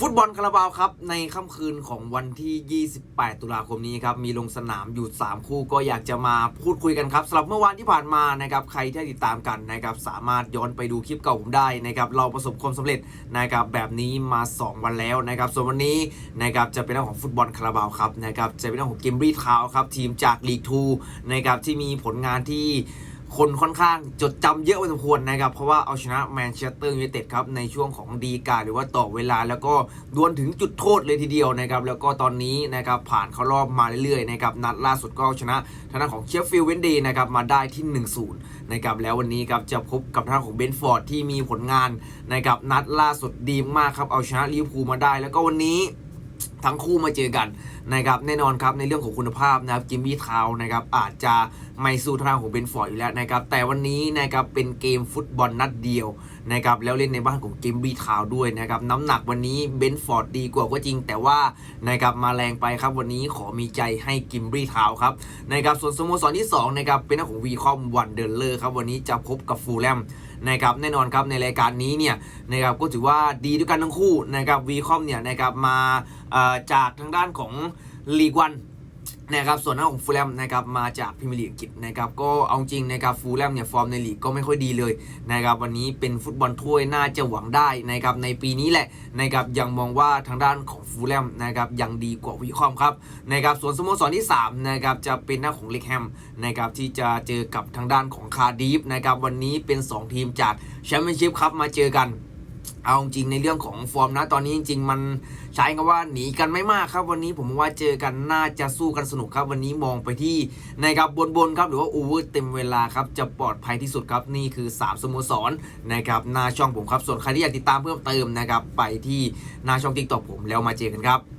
ฟุตบอลคาราบาวครับ ในค่ำคืนของวันที่ 28 ตุลาคมนี้ครับ มีลงสนามอยู่ 3 คู่ก็อยากจะมาพูดคุยกันครับสำหรับเมื่อวานที่ผ่านมานะครับใครที่ติดตามกันนะครับสามารถย้อนไปดูคลิปเก่าผมได้นะครับเราประสบความสำเร็จนะครับแบบนี้มา 2 วันแล้วนะครับส่วนวันนี้นะครับจะเป็นเรื่องของฟุตบอลคาราบาวครับนะครับจะเป็นเรื่องของเกมรีทาวครับทีมจากลีก2นะครับที่มีผลงานที่ คนค่อนข้างจดจำเยอะพอสมควรนะครับ เพราะว่าเอาชนะแมนเชสเตอร์ยูไนเต็ดครับ ในช่วงของดีกาหรือว่าต่อเวลาแล้วก็ดวลถึงจุดโทษเลยทีเดียวนะครับ แล้วก็ตอนนี้นะครับผ่านเข้ารอบมาเรื่อยๆนะครับ นัดล่าสุดก็เอาชนะทางด้านของเชฟฟิลด์เวนดย์นะครับ มาได้ที่ 1-0 นะครับ แล้ววันนี้ครับจะพบกับทางด้าของเบนฟอร์ดที่มีผลงานนะครับนัดล่าสุดดีมากครับเอาชนะลิเวอร์พูลมาได้ แล้วก็วันนี้ทั้งคู่มาเจอกัน นะครับแน่นอนครับในเรื่องของคุณภาพนะครับจิมมี่ทาวนะครับอาจจะไม่สู้ทางของเบนฟอร์ดอยู่แล้วนะครับแต่วันนี้นะครับเป็นเกมฟุตบอลนัดเดียวนะครับแล้วเล่นในบ้านของจิมมี่ทาวด้วยนะครับน้ำหนักวันนี้เบนฟอร์ดดีกว่าก็จริง แต่ว่านะครับมาแรงไปครับวันนี้ขอมีใจให้กิมบี้ทาวครับนะครับส่วนสโมสรที่2นะครับเป็นหน้าของวีคอมวันเดอร์เลอร์ครับวันนี้จะพบกับฟูลแลมนะครับแน่นอนครับในรายการนี้เนี่ยนะครับก็ถือว่าดีด้วยกันทั้งคู่นะครับวีคอมเนี่ยนะครับมาจากทางด้านของลีกวันนะครับส่วนหน้าของฟูลแลมนะครับมาจากพรีเมียร์ลีกอังกฤษนะครับก็เอาจริงนะครับฟูลแลมเนี่ยฟอร์มในลีกก็ไม่ค่อยดีเลยนะครับวันนี้เป็นฟุตบอลถ้วยน่าจะหวังได้นะครับในปีนี้แหละนะครับยังมองว่าทางด้านของฟูลแลมนะครับยังดีกว่าวีคอมครับนะครับส่วนสโมสรที่3นะครับจะเป็นหน้าของลิกแฮมนะครับที่จะเจอกับทางด้านของคาร์ดิฟนะครับวันนี้เป็น 2 ทีมจากแชมเปี้ยนชิพครับมาเจอกัน เอาจริงในเรื่องของฟอร์มนะตอนนี้จริงๆ มันใช้คำว่าหนีกันไม่มากครับวันนี้ผมว่าเจอกันน่าจะสู้กันสนุกครับวันนี้มองไปที่นะครับบนบนครับหรือว่าอูเวอร์เต็มเวลาครับจะปลอดภัยที่สุดครับนี่คือ 3สโมสรนะครับหน้าช่องผมครับส่วนใครที่อยากติดตามเพิ่มเติมนะครับไปที่หน้าช่องติ๊กตอกผมแล้วมาเจอกันครับ